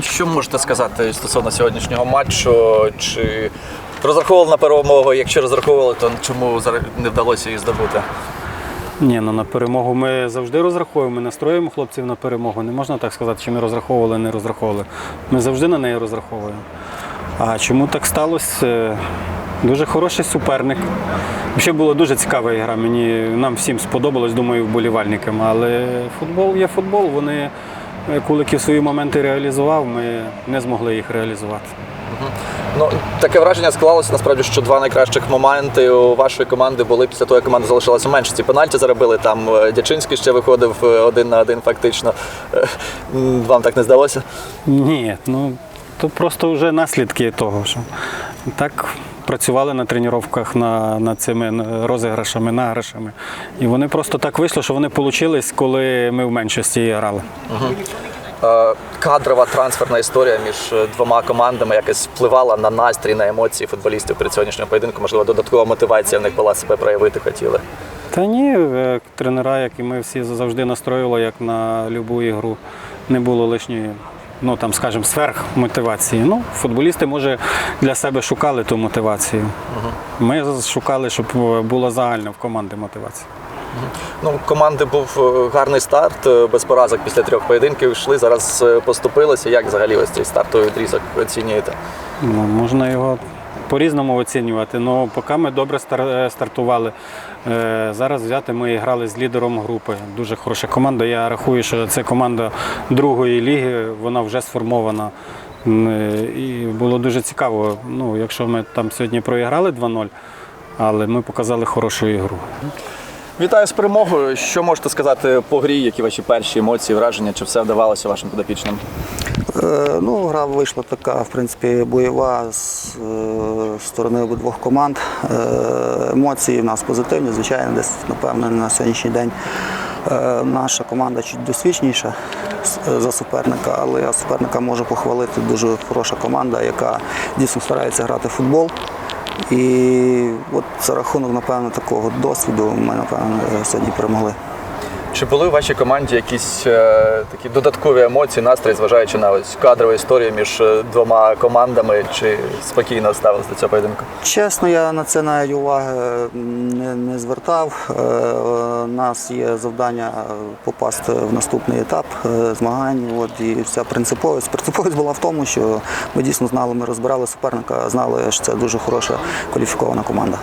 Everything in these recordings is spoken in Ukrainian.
Що можете сказати стосовно сьогоднішнього матчу? Чи розраховували на перемогу? Якщо розраховували, то чому не вдалося її здобути? Ні, ну на перемогу ми завжди розраховуємо. Ми настроюємо хлопців на перемогу. Не можна так сказати, що ми розраховували, не розраховували. Ми завжди на неї розраховуємо. А чому так сталося? Е, Дуже хороший суперник. Взагалі була дуже цікава гра. Мені нам всім сподобалось, думаю, вболівальникам. Але футбол є футбол. Вони Куликів свої моменти реалізував, ми не змогли їх реалізувати. Ну таке враження склалося насправді, що два найкращих моменти у вашої команди були після того, як команда залишилася в меншості. Пенальті заробили там. е, Дячинський ще виходив е, один на один, фактично. Е, Вам так не здалося? Ні, ну то просто вже наслідки того, що так працювали на тренуваннях на, над цими розіграшами, награшами. І вони просто так вийшло, що вони вийшли, коли ми в меншості грали. Е, Кадрова трансферна історія між е, двома командами якось впливала на настрій, на емоції футболістів перед сьогоднішнього поєдинку. Можливо, додаткова мотивація в них була себе проявити хотіли. Та ні, е, тренера, як і ми всі завжди настроювали, як на будь-яку ігру, не було лишньої. Ну там, скажімо, сверхмотивації. Ну, футболісти, може, для себе шукали ту мотивацію. Ми шукали, щоб була загальна в команди мотивація. Ну, у команди був е, гарний старт, е, без поразок після трьох поєдинків йшли. Зараз е, поступилися. Як взагалі ось цей стартовий відрізок оцінюєте? Ну, можна його по-різному оцінювати. але поки ми добре е, стартували. Е, Зараз взяти ми грали з лідером групи. Дуже хороша команда. Я рахую, що це команда другої ліги, вона вже сформована. Е, І було дуже цікаво. Ну, якщо ми там сьогодні проіграли 2-0, але ми показали хорошу ігру. Вітаю з перемогою. Що можете сказати по грі? Які ваші перші емоції, враження? Чи все вдавалося вашим підопічним? Е, Ну, гра вийшла така, в принципі, бойова з е, сторони обидвох команд. Е, Емоції в нас позитивні, звичайно, десь, напевно, на сьогоднішній день е, наша команда чуть досвідчніша за суперника, але я суперника можу похвалити. Дуже хороша команда, яка дійсно старається грати в футбол. І от за рахунок, напевно, такого досвіду ми, напевно, сьогодні перемогли. Чи були у вашій команді якісь е, такі додаткові емоції, настрій, зважаючи на ось кадрову історію між е, двома командами, чи спокійно ставилися до цього поєдинку? Чесно, я на це навіть уваги не, не звертав. Е, У нас є завдання попасти в наступний етап е, змагань. От, і вся принциповість. Принциповість була в тому, що ми дійсно знали, ми розбирали суперника, знали, що це дуже хороша кваліфікована команда.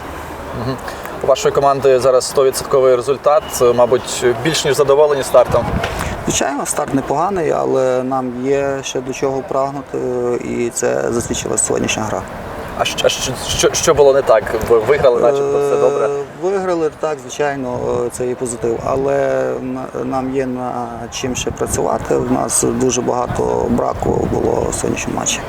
У вашої команди зараз 100% результат, е, мабуть, більш ніж задоволені стартом. Звичайно, старт непоганий, але нам є ще до чого прагнути, і це засвідчила сьогоднішня гра. А що, що, що, було не так? Ви виграли, начебто все добре. Е, Виграли так, звичайно, е, це є позитив. Але нам є над чим ще працювати. У нас дуже багато браку було в сьогоднішньому матчі.